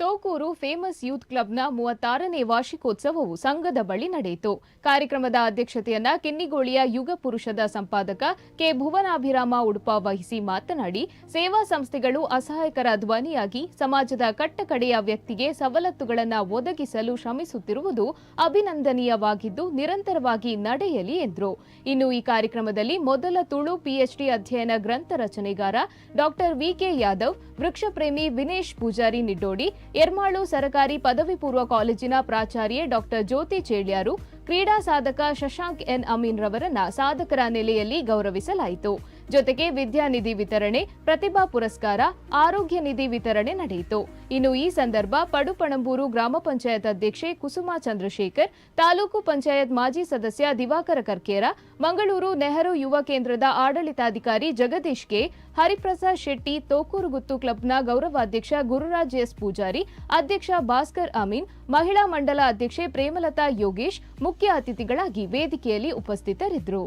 Thokur famous youth ಕ್ಲಬ್ನ ಮೂವತ್ತಾರನೇ ವಾರ್ಷಿಕೋತ್ಸವವು ಸಂಘದ ಬಳಿ ನಡೆಯಿತು. ಕಾರ್ಯಕ್ರಮದ ಅಧ್ಯಕ್ಷತೆಯನ್ನ ಕಿನ್ನಿಗೋಳಿಯ ಯುಗ ಪುರುಷದ ಸಂಪಾದಕ ಕೆ. ಭುವನಾಭಿರಾಮ ಉಡುಪ ವಹಿಸಿ ಮಾತನಾಡಿ, ಸೇವಾ ಸಂಸ್ಥೆಗಳು ಅಸಹಾಯಕರ ಧ್ವನಿಯಾಗಿ ಸಮಾಜದ ಕಟ್ಟಕಡೆಯ ವ್ಯಕ್ತಿಗೆ ಸವಲತ್ತುಗಳನ್ನು ಒದಗಿಸಲು ಶ್ರಮಿಸುತ್ತಿರುವುದು ಅಭಿನಂದನೀಯವಾಗಿದ್ದು, ನಿರಂತರವಾಗಿ ನಡೆಯಲಿ ಎಂದರು. ಇನ್ನು ಈ ಕಾರ್ಯಕ್ರಮದಲ್ಲಿ ಮೊದಲ ತುಳು ಪಿಎಚ್ಡಿ ಅಧ್ಯಯನ ಗ್ರಂಥ ರಚನೆಗಾರ ಡಾಕ್ಟರ್ ವಿಕೆ ಯಾದವ್, ವೃಕ್ಷಪ್ರೇಮಿ ವಿನೇಶ್ ಪೂಜಾರಿ ನಿಡ್ಡೋಡಿ ಎರ್ಮಾಳು ಸರಕಾರಿ ಪದವಿ ಪೂರ್ವ ಕಾಲೇಜಿನ ಪ್ರಾಚಾರ್ಯೆ ಡಾಕ್ಟರ್ ಜ್ಯೋತಿ ಚೇಳ್ಯಾರು, ಕ್ರೀಡಾ ಸಾಧಕ ಶಶಾಂಕ್ ಎನ್ ಅಮೀನ್ ರವರನ್ನ ಸಾಧಕರ ನೆಲೆಯಲ್ಲಿ ಗೌರವಿಸಲಾಯಿತು. ಜೊತೆಗೆ ವಿದ್ಯಾನಿಧಿ ವಿತರಣೆ, ಪ್ರತಿಭಾ ಪುರಸ್ಕಾರ, ಆರೋಗ್ಯ ನಿಧಿ ವಿತರಣೆ ನಡೆಯಿತು. ಇನ್ನು ಈ ಸಂದರ್ಭ ಪಡುಪಣಂಬೂರು ಗ್ರಾಮ ಪಂಚಾಯತ್ ಅಧ್ಯಕ್ಷೆ ಕುಸುಮಾ ಚಂದ್ರಶೇಖರ್, ತಾಲೂಕು ಪಂಚಾಯತ್ ಮಾಜಿ ಸದಸ್ಯ ದಿವಾಕರ ಕರ್ಕೇರ, ಮಂಗಳೂರು ನೆಹರು ಯುವ ಕೇಂದ್ರದ ಆಡಳಿತಾಧಿಕಾರಿ ಜಗದೀಶ್ ಕೆ, ಹರಿಪ್ರಸಾದ್ ಶೆಟ್ಟಿ ತೋಕೂರುಗುತ್ತು ಕ್ಲಬ್ನ ಗೌರವಾಧ್ಯಕ್ಷ ಗುರುರಾಜ್ ಎಸ್ ಪೂಜಾರಿ, ಅಧ್ಯಕ್ಷ ಭಾಸ್ಕರ್ ಅಮೀನ್, ಮಹಿಳಾ ಮಂಡಲ ಅಧ್ಯಕ್ಷೆ ಪ್ರೇಮಲತಾ ಯೋಗೇಶ್, ಮುಖ್ಯ ಅತಿಥಿಗಳಾಗಿ ವೇದಿಕೆಯಲ್ಲಿ ಉಪಸ್ಥಿತರಿದ್ದರು.